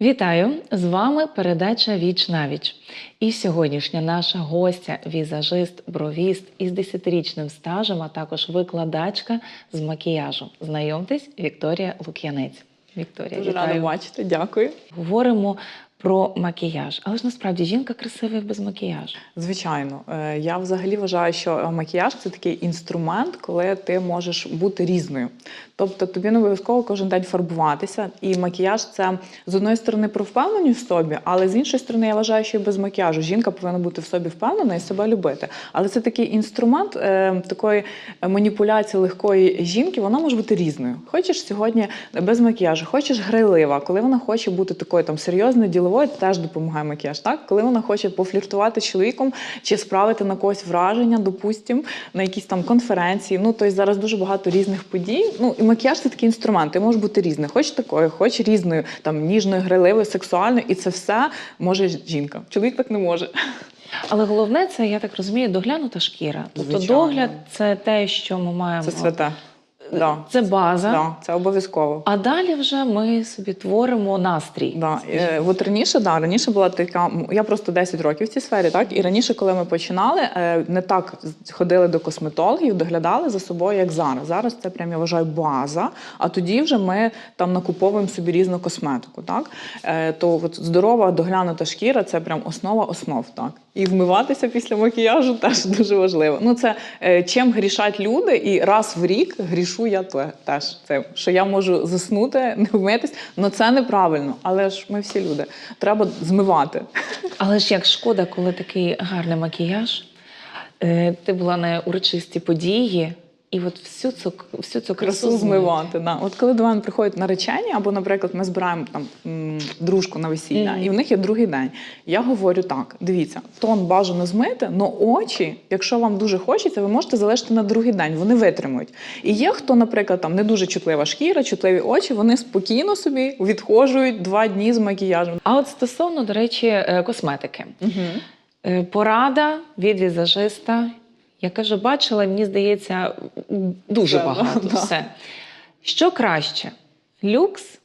Вітаю! З вами передача Віч на віч. І сьогоднішня наша гостя, візажист, бровіст із 10-річним стажем, а також викладачка з макіяжу. Знайомтесь, Вікторія Лук'янець. Вікторія, Дуже вітаю. рада бачити, дякую. Говоримо про макіяж, але ж насправді жінка красива без макіяжу. Звичайно, Е, я взагалі вважаю, що макіяж це такий інструмент, коли ти можеш бути різною. Тобто тобі не обов'язково кожен день фарбуватися. І макіяж це з одної сторони про впевненість в собі, але з іншої сторони, я вважаю, що і без макіяжу жінка повинна бути в собі впевнена і себе любити. Але це такий інструмент е, такої маніпуляції легкої жінки. Вона може бути різною. Хочеш сьогодні без макіяжу, хочеш грайлива, коли вона хоче бути такою там серйозною, діловою, теж допомагає макіяж. Так, коли вона хоче пофліртувати з чоловіком чи справити на когось враження, допустим, на якісь там конференції. Ну тобто зараз дуже багато різних подій. Ну і макіяж це такий інструмент. Ти можеш бути різною, хоч такою, хоч різною, там ніжною, грайливою, сексуальною, і це все може жінка. Чоловік так не може. Але головне це, я так розумію, доглянута шкіра. Тобто Звичайно. догляд це те, що ми маємо. Це святе. Да. Це база. Да, це обов'язково. А далі вже ми собі творимо настрій. Да. Е, От раніше, да, раніше була така. Я просто 10 років в цій сфері, так і раніше, коли ми починали, е, не так ходили до косметологів, доглядали за собою, як зараз. Зараз це прям я вважаю база. А тоді вже ми там накуповуємо собі різну косметику. Так Е, то от здорова доглянута шкіра це прям основа основ. Так і вмиватися після макіяжу теж дуже важливо. Ну це е, чим грішать люди, і раз в рік грішу я те- теж це, що я можу заснути, не вмитись. Ну це неправильно, але ж ми всі люди. Треба змивати. Але ж як шкода, коли такий гарний макіяж. Е, Ти була на урочистій події, і от всю цю, всю цю красу, Красу змивати. Да. От коли до мене приходять наречені, або, наприклад, ми збираємо там дружку на весілля, Мгм. і в них є другий день. Я говорю так: дивіться, тон бажано змити, але очі, якщо вам дуже хочеться, ви можете залишити на другий день. Вони витримують. І є хто, наприклад, там не дуже чутлива шкіра, чутливі очі, вони спокійно собі відхожують два дні з макіяжем. А от стосовно, до речі, е, косметики. Угу. Е, Порада від візажиста. Я кажу, бачила, мені здається, дуже багато. да. Все. Що краще? Люкс?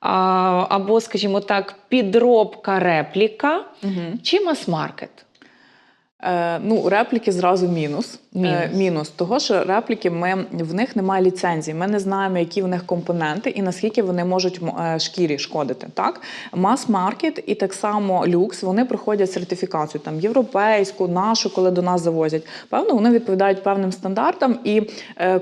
Або, скажімо так, підробка репліка Угу. чи мас-маркет? Е, ну, репліки зразу мінус. Мінус. Е, мінус. Того, що репліки ми в них немає ліцензії. Ми не знаємо, які в них компоненти і наскільки вони можуть е, шкірі шкодити. Так, мас-маркет і так само люкс. Вони проходять сертифікацію там європейську, нашу, коли до нас завозять. Певно, вони відповідають певним стандартам. І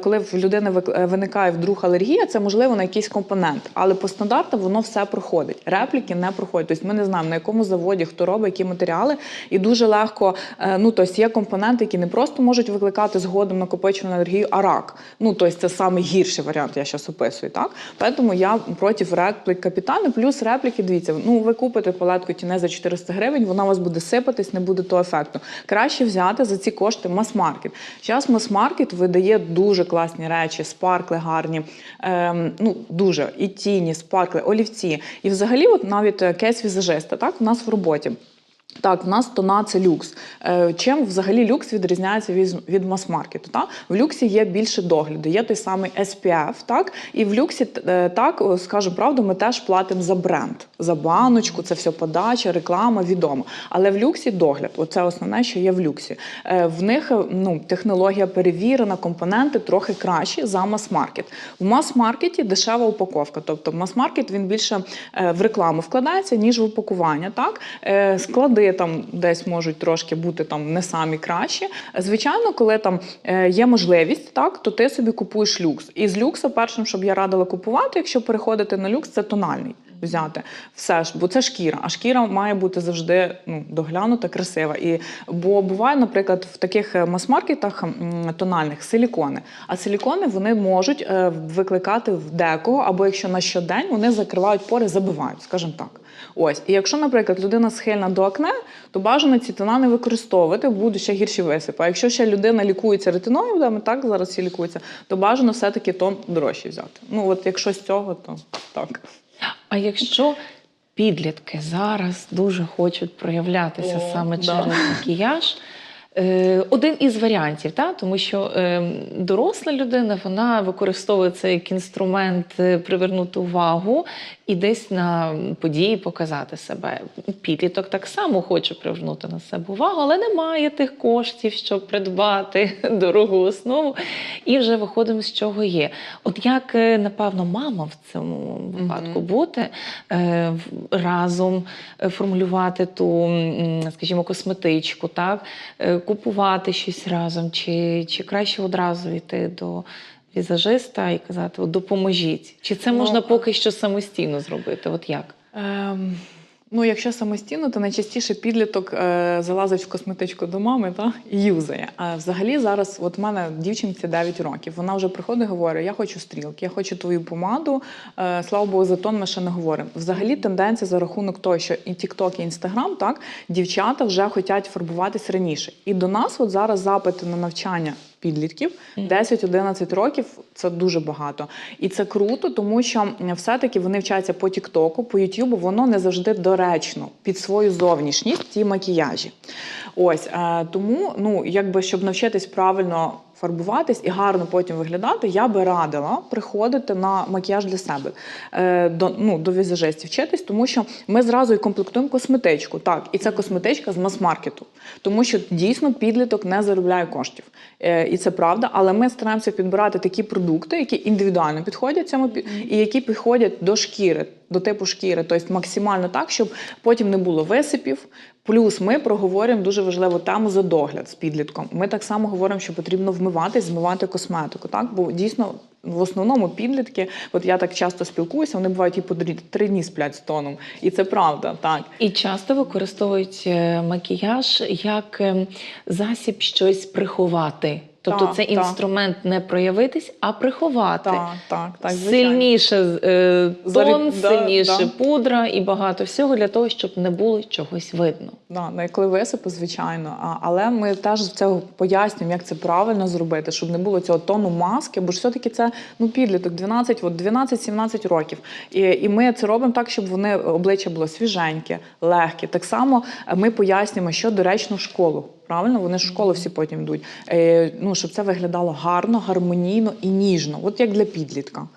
коли в людини виникає вдруг алергія, це можливо на якийсь компонент. Але по стандартам воно все проходить. Репліки не проходять. Тобто ми не знаємо на якому заводі хто робить, які матеріали, і дуже легко. Е, Ну тобто є компоненти, які не просто можуть викликати згодом накопичену алергію, а рак. Ну тобто це саме гірший варіант. Я зараз описую. Так тому я проти реплік капітально. Плюс репліки. Дивіться, ну ви купите палетку тіне за 400 гривень, вона у вас буде сипатись, не буде того ефекту. Краще взяти за ці кошти мас-маркет. Зараз мас-маркет видає дуже класні речі, спаркли гарні, ем, ну дуже і тіні, спаркли, олівці. І взагалі, от навіть е, кейс візажиста, так у нас в роботі. Так, в нас тона це люкс. Е, Чим взагалі люкс відрізняється від, мас-маркету? В люксі є більше догляду, є той самий SPF, так? І в люксі, е, так, скажу правду, ми теж платимо за бренд, за баночку, це все подача, реклама, відомо. Але в люксі догляд, оце основне, що є в люксі. Е, В них ну, технологія перевірена, компоненти трохи кращі за мас-маркет. В мас-маркеті дешева упаковка. Тобто мас-маркет він більше в рекламу вкладається, ніж в упакування. Так? Е, Склади там десь можуть трошки бути там не самі кращі. Звичайно, коли там е, є можливість, так, то ти собі купуєш люкс. І з люкса першим, щоб я радила купувати, якщо переходити на люкс, це тональний. Взяти все ж, бо це шкіра, а шкіра має бути завжди ну, доглянута, красива. І бо буває, наприклад, в таких е, мас-маркетах тональних силікони. А силікони вони можуть е, викликати в декого, або якщо на щодень вони закривають пори, забивають, скажімо так. Ось, і якщо, наприклад, людина схильна до акне, то бажано ці тона не використовувати, будуть ще гірші висипи. А якщо ще людина лікується ретиноїдами, так зараз всі лікуються, то бажано все-таки тон дорожчий взяти. Ну от якщо з цього, то так. А якщо підлітки зараз дуже хочуть проявлятися О, саме да. через макіяж, один із варіантів, та? тому що е, доросла людина вона використовує це як інструмент е, привернути увагу і десь на події показати себе. Підліток так само хоче привернути на себе увагу, але немає тих коштів, щоб придбати дорогу основу. І вже виходимо з чого є. От як, е, напевно, мама в цьому випадку бути е, разом е, формулювати ту, скажімо, косметичку, так? Купувати щось разом, чи, чи краще одразу йти до візажиста і казати, допоможіть. Чи це Ну, можна поки що самостійно зробити? От як? Ем, ну, якщо самостійно, то найчастіше підліток е, залазить в косметичку до мами та, і юзає. А взагалі зараз, от в мене дівчинці 9 років, вона вже приходить і говорить: я хочу стрілки, я хочу твою помаду. Е, слава Богу, за тон ми ще не говоримо. Взагалі тенденція за рахунок того, що і TikTok, і Instagram, так, дівчата вже хочуть фарбуватись раніше. І до нас от зараз запити на навчання підлітків 10-11 років це дуже багато. І це круто, тому що все-таки вони вчаться по Тіктоку, по Ютубу, воно не завжди доречно під свою зовнішність ті макіяжі. Ось е, тому, ну якби щоб навчитись правильно фарбуватись і гарно потім виглядати, я би радила приходити на макіяж для себе е, до, ну, до візажистів вчитись, тому що ми зразу і комплектуємо косметичку. Так, і це косметичка з мас-маркету, тому що дійсно підліток не заробляє коштів. Е, і це правда, але ми стараємося підбирати такі продукти, які індивідуально підходять цьому і які підходять до шкіри, до типу шкіри, тобто максимально так, щоб потім не було висипів. Плюс ми проговорюємо дуже важливу тему за догляд з підлітком. Ми так само говоримо, що потрібно вмиватись, змивати косметику. Так, бо дійсно в основному підлітки, от я так часто спілкуюся, вони бувають і по три дні сплять з тоном, і це правда. Так І часто використовують е, макіяж як ем, засіб щось приховати. Тобто Так, це так. інструмент не проявитись, а приховати. так, так, так звичайно. Сильніше е, тон, да, сильніше да. пудра і багато всього для того, щоб не було чогось видно. Да, на коли висипи, звичайно. А, але ми теж це пояснюємо, як це правильно зробити, щоб не було цього тону маски, бо ж все-таки це ну, підліток 12, от 12-17 років. І, і ми це робимо так, щоб вони обличчя було свіженьке, легке. Так само е, ми пояснюємо, що доречно в школу. Правильно, вони ж в школу всі потім йдуть. Е, ну, щоб це виглядало гарно, гармонійно і ніжно, от як для підлітка.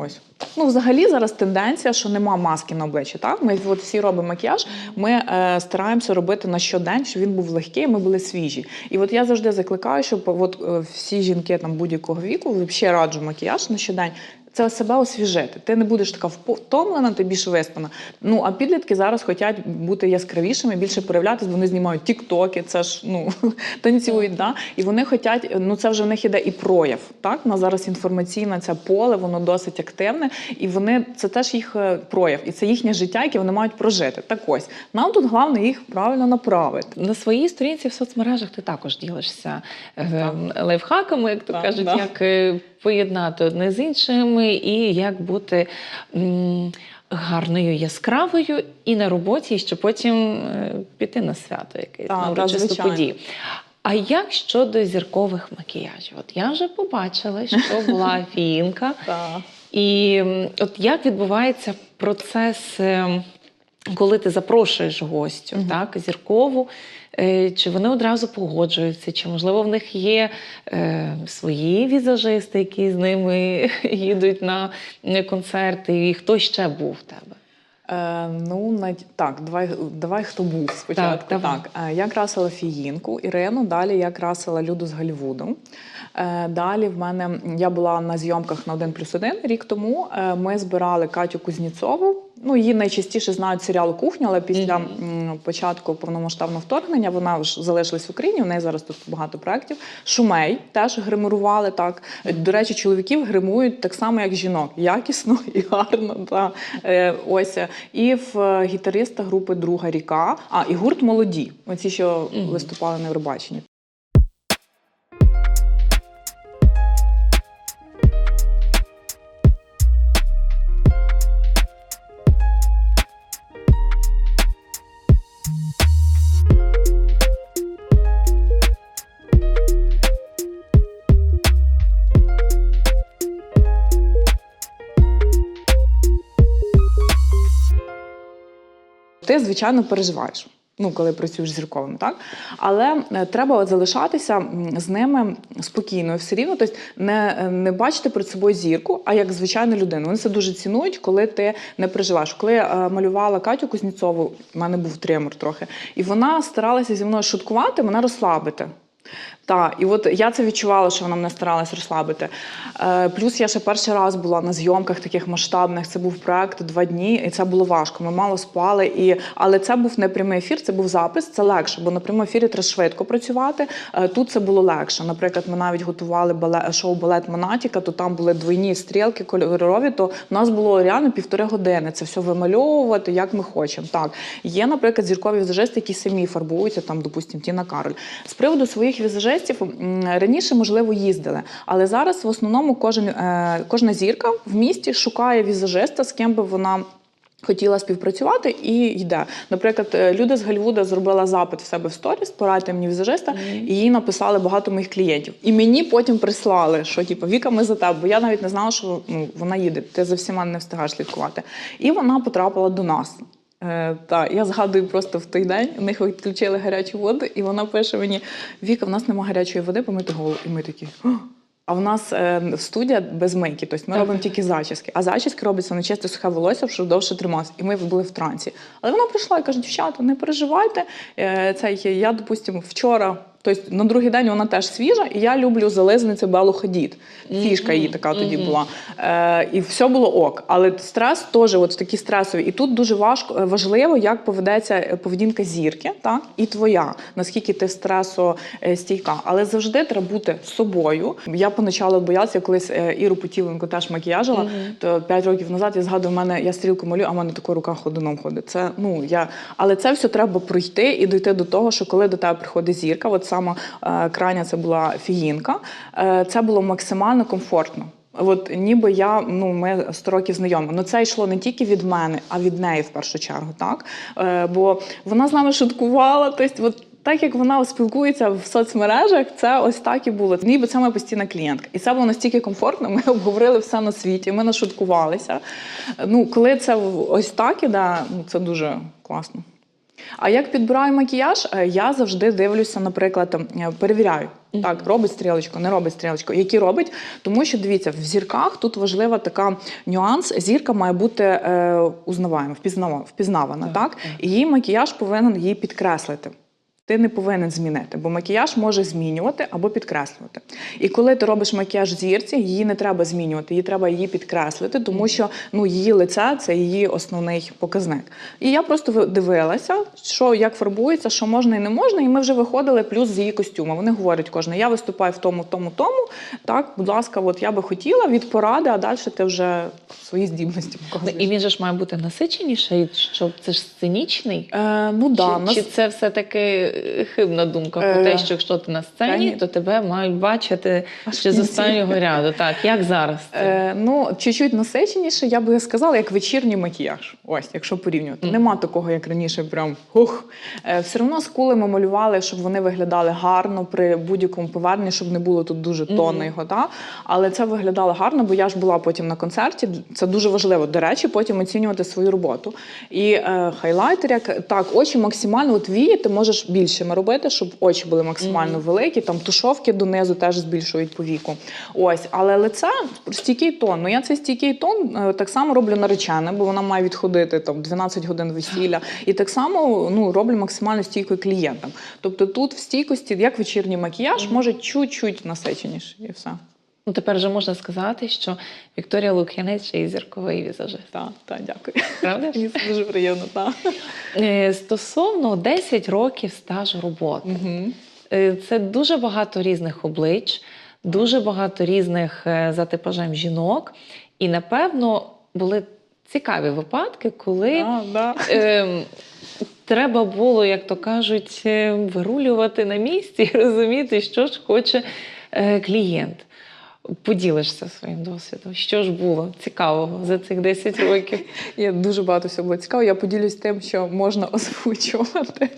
Ось. Ну, взагалі зараз тенденція, що нема маски на обличчі. Так? Ми от всі робимо макіяж, ми е, стараємося робити на щодень, щоб він був легкий, ми були свіжі. І от я завжди закликаю, щоб от, е, всі жінки там будь-якого віку, взагалі раджу макіяж на щодень. Це себе освіжити. Ти не будеш така втомлена, ти більш виспана. Ну а підлітки зараз хочуть бути яскравішими, більше проявлятися. Вони знімають тіктоки, це ж ну танцюють. Да? І вони хочуть, ну це вже в них іде і прояв. Так, на зараз інформаційне це поле, воно досить активне, і вони це теж їх е, прояв, і це їхнє життя, яке вони мають прожити. Так ось нам тут головне їх правильно направити. На своїй сторінці в соцмережах ти також ділишся е, лайфхаками, як то Так, кажуть, да. як е, поєднати одне з іншим і як бути гарною, яскравою і на роботі, і щоб потім е, піти на свято якесь на урочисту подію. А як щодо зіркових макіяжів? От я вже побачила, що була фіїнка. Так. І от як відбувається процес, е, коли ти запрошуєш гостю, так, зіркову, чи вони одразу погоджуються, чи можливо в них є е, свої візажисти, які з ними їдуть на е, концерти, і хто ще був в тебе? Е, ну, на... так, давай, давай хто був спочатку. Так, давай. Е, я красила фіїнку Ірину, далі я красила Люду з Голлівуду. Е, далі в мене я була на зйомках на 1 плюс 1 рік тому. Е, ми збирали Катю Кузніцову. Ну, її найчастіше знають з серіалу Кухня, але після Мгм. м, початку повномасштабного вторгнення вона ж залишилась в Україні. У неї зараз тут багато проєктів. Шумей теж гримурували так. До речі, чоловіків гримують так само, як жінок, якісно і гарно. Та. Е, ось і в е, гітариста групи Друга ріка. А і гурт молоді. Оці, що Мгм. виступали на Євробаченні. Ти, звичайно, переживаєш. Ну, коли працюєш з зірковими, так але е, треба от залишатися з ними спокійно, все рівно, тобто не, е, не бачити перед собою зірку, а як звичайну людину. Вони це дуже цінують, коли ти не переживаєш. Коли я е, малювала Катю Кузнєцову, в мене був тримор трохи, і вона старалася зі мною шуткувати, мене розслабити. Так, і от я це відчувала, що вона мене старалась розслабити. Е, плюс я ще перший раз була на зйомках таких масштабних. Це був проект два дні, і це було важко. Ми мало спали. І... Але це був не прямий ефір, це був запис, це легше, бо на прямому ефірі треба швидко працювати. Е, тут це було легше. Наприклад, ми навіть готували бале... шоу балет Монатіка, то там були двойні стрілки кольорові, то в нас було реально півтори години. Це все вимальовувати, як ми хочемо. Так, є, наприклад, зіркові візажисти, які самі фарбуються, там, допустимо, Тіна Кароль. З приводу своїх візажистів м, раніше, можливо, їздили, але зараз в основному кожен, е, кожна зірка в місті шукає візажиста, з ким би вона. Хотіла співпрацювати і йде. Наприклад, е, люди з Гольвуда зробила запит в себе в сторіс, порадьте мені візажиста, і їй написали багато моїх клієнтів. І мені потім прислали, що типу, Віка, ми за тебе. Бо я навіть не знала, що ну, вона їде. Ти за всіма не встигаєш слідкувати. І вона потрапила до нас. Е, та, я згадую просто в той день, у них відключили гарячу воду, і вона пише мені: Віка, в нас нема гарячої води, помити голову. І ми такі. «О!» А в нас е, студія без мийки, тобто ми робимо тільки зачіски. А зачіски робиться на чисте сухе волосся, щоб довше тримався. І ми були в трансі. Але вона прийшла і каже: дівчата, не переживайте. Е, цей, я, допустимо, вчора. Тобто на другий день вона теж свіжа, і я люблю зализаницю Белу Хадід. Фішка її така тоді була. Е, і все було ок. Але стрес теж от такі стресові. І тут дуже важко е, важливо, як поведеться е, поведінка зірки, так і твоя, наскільки ти стресостійка. Але завжди треба бути собою. Я поначалу боялася, я колись е, Іру Путіленко теж макіяжила. То 5 років назад я згадую, в мене я стрілку малюю, а в мене така рука ходуном ходить. Це ну я, але це все треба пройти і дійти до того, що коли до тебе приходить зірка, от саме е, крайня це була фігінка, е, це було максимально комфортно. От ніби я, ну ми 100 років знайомі. Ну це йшло не тільки від мене, а від неї в першу чергу, так? Е, бо вона з нами шуткувала, тобто, от так як вона спілкується в соцмережах, це ось так і було. Ніби це моя постійна клієнтка. І це було настільки комфортно. Ми обговорили все на світі, ми нашуткувалися. Ну, коли це ось так іде, ну це дуже класно. А як підбираю макіяж, е, я завжди дивлюся, наприклад, е, перевіряю. Так, робить стрілочку, не робить стрілочку. Які робить, тому що дивіться, в зірках тут важлива така нюанс. Зірка має бути е, узнаваєма, впізнавана, впізнавана так, І її макіяж повинен її підкреслити. Ти не повинен змінити, бо макіяж може змінювати або підкреслювати. І коли ти робиш макіяж зірці, її не треба змінювати, її треба її підкреслити, тому що ну її лице це її основний показник. І я просто ви- дивилася, що як фарбується, що можна і не можна. І ми вже виходили плюс з її костюму. Вони говорять кожна, я виступаю в тому, тому, тому. Так, будь ласка, от я би хотіла від поради, а далі ти вже свої здібності Ну, показуєш. І він же ж має бути насиченіший, щоб це ж сценічний. Е, ну да, чи, нас- чи це все-таки е, хибна думка про Е, те, що якщо ти на сцені, то тебе мають бачити ще з останнього ряду. Так, як зараз? це? Е, ну, чуть-чуть насиченіше, я би сказала, як вечірній макіяж. Ось, якщо порівнювати. Нема такого, як раніше, прям хух. Е, все одно скули ми малювали, щоб вони виглядали гарно при будь-якому поверненні, щоб не було тут дуже тонно його. Та? Але це виглядало гарно, бо я ж була потім на концерті. Це дуже важливо. До речі, потім оцінювати свою роботу. І е, хайлайтер, як так, очі максимально от вії, ти можеш більшими робити, щоб очі були максимально великі. Там тушовки донизу теж збільшують по віку. Ось, але лице стійкий тон. Ну я цей стійкий тон е, так само роблю наречене, бо вона має відходити там 12 годин весілля. І так само ну, роблю максимально стійкою клієнтам. Тобто тут в стійкості, як вечірній макіяж, може чуть-чуть насиченіше і все. Ну, тепер вже можна сказати, що Вікторія Лук'янець ще й зірковий візажист. Так, так, дякую. Правда? Мені це дуже приємно. Так. Е, Стосовно 10 років стажу роботи. Угу. Е, Це дуже багато різних облич, дуже багато різних е, за типажем жінок. І напевно були цікаві випадки, коли Да, да. ем, треба було, як то кажуть, е, вирулювати на місці і розуміти, що ж хоче е, клієнт. Поділишся своїм досвідом. Що ж було цікавого за цих 10 років? Є дуже багато всього було цікаво. Я поділюсь тим, що можна озвучувати.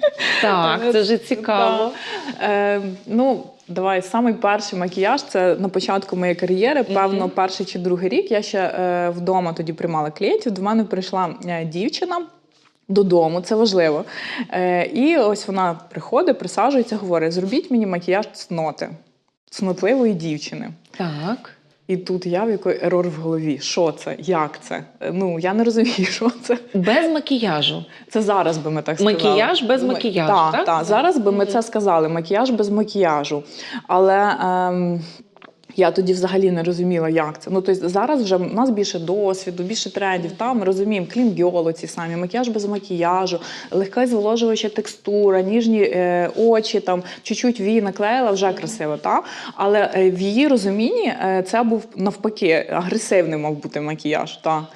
Так, це ж цікаво. Да. Е, ну, давай, самий перший макіяж це на початку моєї кар'єри, певно, перший чи другий рік. Я ще е, вдома тоді приймала клієнтів. До мене прийшла е, дівчина. Додому, це важливо. Е, і ось вона приходить, присаджується, говорить: зробіть мені макіяж цноти, цнотливої дівчини. Так. І тут я в якої ерор в голові. Що це? Як це? Ну я не розумію, що це. Без макіяжу. Це зараз би ми так сказали. Макіяж без Ми- макіяжу, Так, так? так. Зараз би ми це сказали. Макіяж без макіяжу. Але. Ем, я тоді взагалі не розуміла, як це. Ну тобто зараз вже в нас більше досвіду, більше трендів. Там ми розуміємо клін гьоло ці самі, макіяж без макіяжу, легка зволожуюча текстура, ніжні е, очі, там чуть-чуть вії наклеїла, вже красиво. Та? Але е, в її розумінні е, це був навпаки агресивний мав бути макіяж. Та?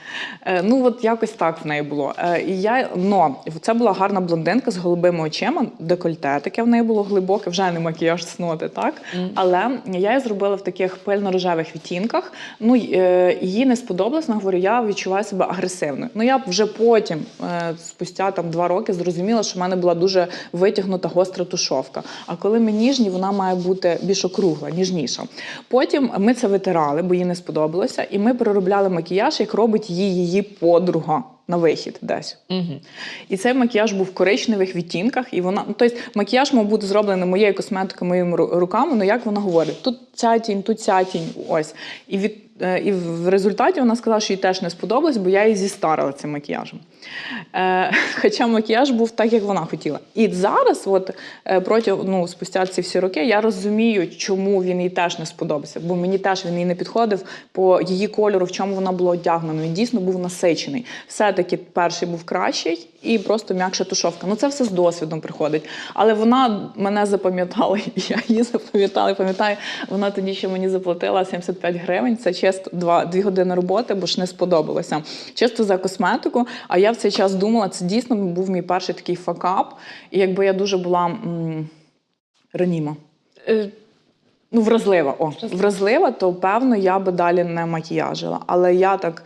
Е, ну от якось так в неї було. Е, і я, но, це була гарна блондинка з голубими очима, декольте таке в неї було глибоке, вже не макіяж цноти, так? Але я її зробила в таких пильно-рожевих відтінках. Ну й, е, їй не сподобалось. Вона говорить, я відчуваю себе агресивною. Ну я вже потім, е, спустя там два роки, зрозуміла, що в мене була дуже витягнута гостра тушовка. А коли ми ніжні, вона має бути більш округла, ніжніша. Потім ми це витирали, бо їй не сподобалося, і ми переробляли макіяж, як робить її її подруга. На вихід десь. Угу. І цей макіяж був в коричневих відтінках, і вона, ну тобто макіяж мав бути зроблений моєю косметикою, моїми руками. Ну як вона говорить, тут ця тінь, тут ця тінь. Ось. І від е, і в результаті вона сказала, що їй теж не сподобалось, бо я її зістарила цим макіяжем. Е, хоча макіяж був так, як вона хотіла. І зараз, от е, протягом ну, спустя ці всі роки, я розумію, чому він їй теж не сподобався. Бо мені теж він їй не підходив по її кольору, в чому вона була одягнена. Він дійсно був насичений. Все-таки перший був кращий і просто м'якша тушовка. Ну це все з досвідом приходить. Але вона мене запам'ятала, я її запам'ятала. І пам'ятаю, вона тоді ще мені заплатила 75 гривень. Це чисто два, дві години роботи, бо ж не сподобалося. Чисто за косметику. А я в цей час думала, це дійсно був мій перший такий факап. І якби я дуже була м, раніма. Е, Ну, вразлива. О, Вразлива. вразлива, то певно я би далі не макіяжила. Але я так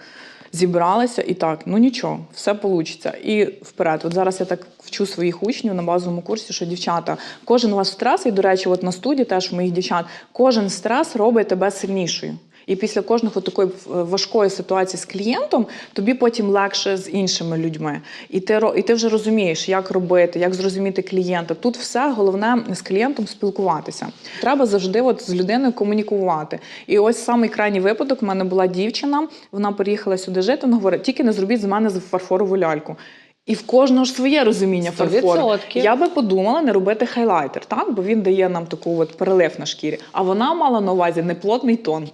зібралася і так, ну нічого, все вийде. І вперед. От зараз я так вчу своїх учнів на базовому курсі, що дівчата, кожен у вас стрес, і до речі, от на студії теж у моїх дівчат, кожен стрес робить тебе сильнішою. І після кожного такої е, важкої ситуації з клієнтом тобі потім легше з іншими людьми. І ти і ти вже розумієш, як робити, як зрозуміти клієнта. Тут все головне з клієнтом спілкуватися. Треба завжди от з людиною комунікувати. І ось самий крайній випадок. У мене була дівчина, вона переїхала сюди жити. Вона говорить, тільки не зробіть з мене фарфорову ляльку. І в кожного ж своє розуміння фарфору. Я би подумала не робити хайлайтер, так? бо він дає нам таку от перелив на шкірі. А вона мала на увазі неплотний тон.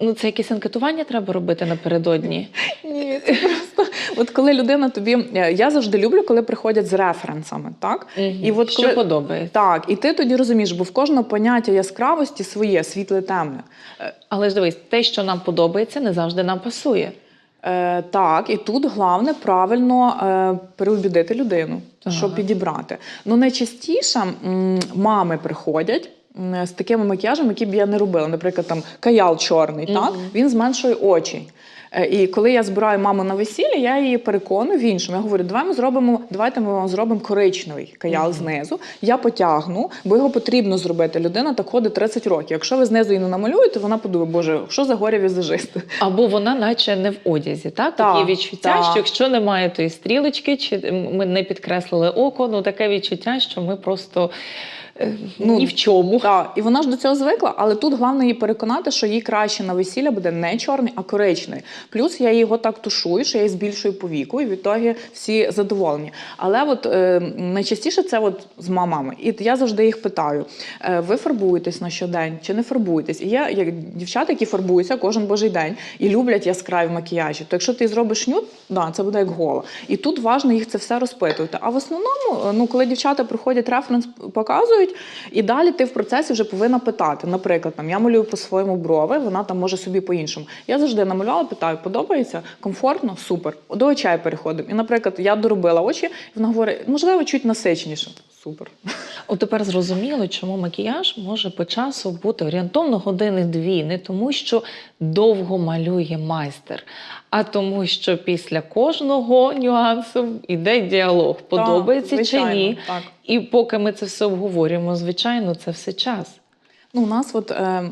Ну, це якесь анкетування треба робити напередодні. Ні, це просто от коли людина тобі. е, Я завжди люблю, коли приходять з референсами, так? І от Що подобається. Так, і ти тоді розумієш, бо в кожного поняття яскравості своє, світле, темне. Е, Але ж дивись, те, що нам подобається, не завжди нам пасує. Е, так, і тут головне правильно е, переубідити людину, Так. щоб підібрати. Ну найчастіше м, мами приходять. З такими макіяжами, які б я не робила. Наприклад, там каял чорний, так він зменшує очі. Е, І коли я збираю маму на весілля, я її переконую в іншому. Я говорю, давай ми зробимо, давайте ми вам зробимо коричневий каял знизу. Я потягну, бо його потрібно зробити. Людина так ходить 30 років. Якщо ви знизу її не намалюєте, вона подумає, боже, що за горя візажисти. Або вона, наче не в одязі, так? Так, Такі відчуття, так. що якщо немає тої стрілочки, чи ми не підкреслили око, ну таке відчуття, що ми просто Ну, ні в чому. Так, і вона ж до цього звикла, але тут головне її переконати, що їй краще на весілля буде не чорний, а коричневий. Плюс я його так тушую, що я її збільшую по віку, і відтоді всі задоволені. Але от е, найчастіше це от з мамами. І я завжди їх питаю: е, ви фарбуєтесь на щодень чи не фарбуєтесь? І є як дівчата, які фарбуються кожен божий день і люблять яскраві макіяжі. То якщо ти зробиш нюд, да, це буде як гола. І тут важливо їх це все розпитувати. А в основному, е, ну коли дівчата приходять референс, показують, і далі ти в процесі вже повинна питати. Наприклад, там я малюю по-своєму брови, вона там може собі по-іншому. Я завжди намалювала, питаю, подобається, комфортно, супер. До очей переходимо. І, наприклад, я доробила очі, і вона говорить, можливо, чуть насиченіше. Супер. От тепер зрозуміло, чому макіяж може по часу бути орієнтовно години-дві, не тому, що довго малює майстер, а тому, що після кожного нюансу йде діалог, подобається Так, чи ні. Так. І поки ми це все обговорюємо, звичайно, це все час. Ну, у нас от е,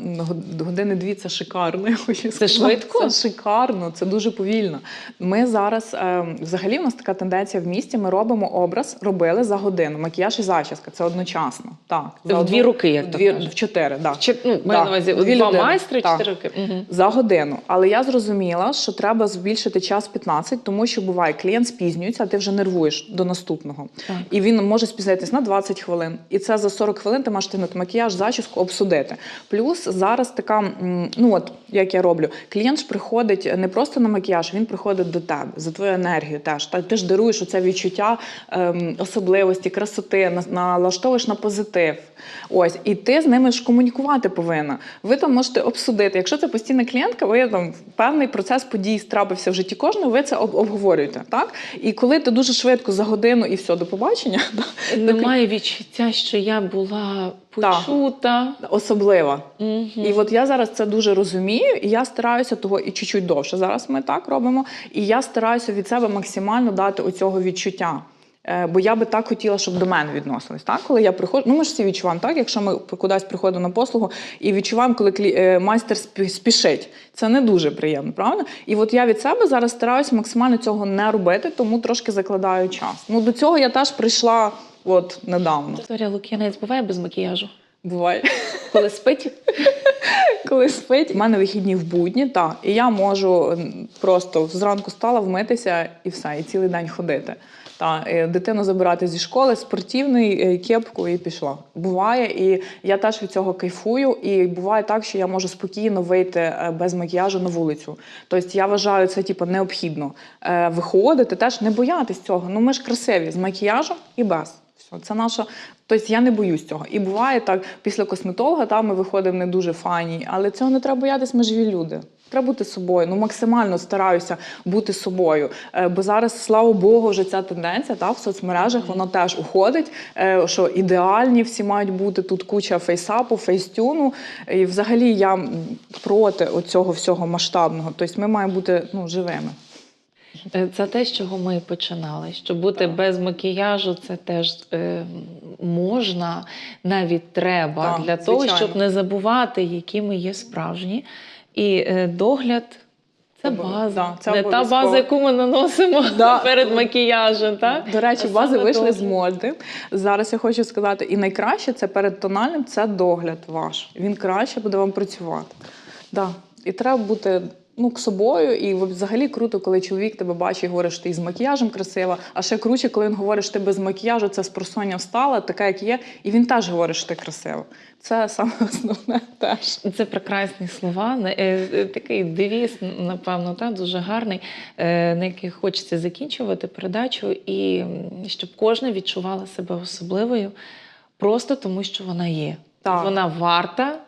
години дві це шикарно. Я хочу сказати. швидко? Це шикарно, це дуже повільно. Ми зараз е, взагалі в нас така тенденція в місті. Ми робимо образ, робили за годину. Макіяж і зачіска. Це одночасно. Так, Це в дві руки, як то дві, кажуть. в чотири, да. Чи, ну, Так, на увазі дві два майстри, Так. чотири роки. Угу. за годину. Але я зрозуміла, що треба збільшити час 15, тому що буває, клієнт спізнюється, а ти вже нервуєш до наступного. Так. І він може спізнитись на 20 хвилин. І це за 40 хвилин ти маєш тягнути макіяж, зачіску, обсудити. Плюс зараз така, ну от як я роблю, клієнт ж приходить не просто на макіяж, він приходить до тебе за твою енергію теж. Та ти ж даруєш оце відчуття ем, особливості, красоти, налаштовуєш на позитив. Ось, і ти з ними ж комунікувати повинна. Ви там можете обсудити. Якщо це постійна клієнтка, ви там певний процес подій трапився в житті кожного, ви це обговорюєте. Так? І коли ти дуже швидко за годину і все, до побачення, Немає відчуття, що я була. Почута. особлива. Мгм. І от я зараз це дуже розумію, і я стараюся того і чуть-чуть довше. Зараз ми так робимо. І я стараюся від себе максимально дати оцього відчуття. Е, Бо я би так хотіла, щоб до мене відносились. Так, коли я приходжу, ну ми ж всі відчуваємо, так, якщо ми кудись приходимо на послугу і відчуваємо, коли клі... е, майстер спішить. Це не дуже приємно, правда? І от я від себе зараз стараюся максимально цього не робити, тому трошки закладаю час. Ну до цього я теж прийшла от недавно. Вікторія Лук'янець буває без макіяжу. Буває. Коли спить, Коли спить, у мене вихідні в будні, так, і я можу просто зранку стала вмитися і все, і цілий день ходити. Та е, дитину забирати зі школи, спортивний е, кепку і пішла. Буває, і я теж від цього кайфую. І буває так, що я можу спокійно вийти е, без макіяжу на вулицю. Тобто я вважаю це типу, необхідно виходити, теж не боятись цього. Ну ми ж красиві з макіяжем і без. Все, це наша. Тобто я не боюсь цього. І буває так, після косметолога там ми виходимо не дуже фані, але цього не треба боятись, ми живі люди. Треба бути собою. Ну максимально стараюся бути собою. Е, Бо зараз, слава Богу, вже ця тенденція та в соцмережах вона теж уходить. е, Що ідеальні всі мають бути тут куча фейсапу, фейстюну. І взагалі я проти оцього всього масштабного. Тобто ми маємо бути ну, живими. Е, Це те, з чого ми починали. Щоб бути Так. без макіяжу, це теж е, можна, навіть треба Так, для того, щоб не забувати, які ми є справжні. І е, догляд це база. да, це не та база, яку ми наносимо Да. перед макіяжем. Так? До речі, А бази вийшли догляд. з моди. Зараз я хочу сказати, і найкраще це перед тональним це догляд ваш. Він краще буде вам працювати. Да. І треба бути ну, к собою. І взагалі круто, коли чоловік тебе бачить і говорить, що ти із макіяжем красива. А ще круче, коли він говорить, що ти без макіяжу, це з просоння встала, така, як є, і він теж говорить, що ти красива. Це саме основне теж. Це прекрасні слова. Е, е, Такий девіз, напевно, та, дуже гарний, е, на який хочеться закінчувати передачу, і щоб кожна відчувала себе особливою, просто тому, що вона є. Так. Вона варта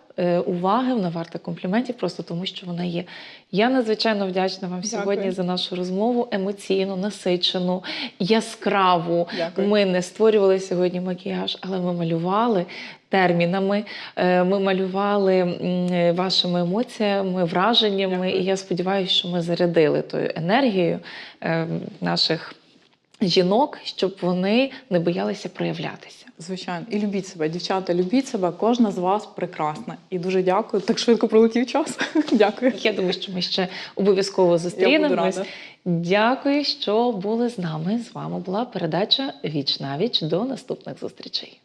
уваги, вона варта компліментів, просто тому, що вона є. Я надзвичайно вдячна вам Дякую. сьогодні за нашу розмову, емоційну, насичену, яскраву. Дякую. Ми не створювали сьогодні макіяж, але ми малювали термінами. е, Ми малювали е, вашими емоціями, враженнями. Дякую. І я сподіваюся, що ми зарядили тою енергією е, наших жінок, щоб вони не боялися проявлятися. Звичайно, і любіть себе, дівчата, любіть себе. Кожна з вас прекрасна. І дуже дякую. Так швидко пролетів час. Дякую. Я думаю, що ми ще обов'язково зустрінемось. Дякую, що були з нами. З вами була передача Віч на віч. До наступних зустрічей.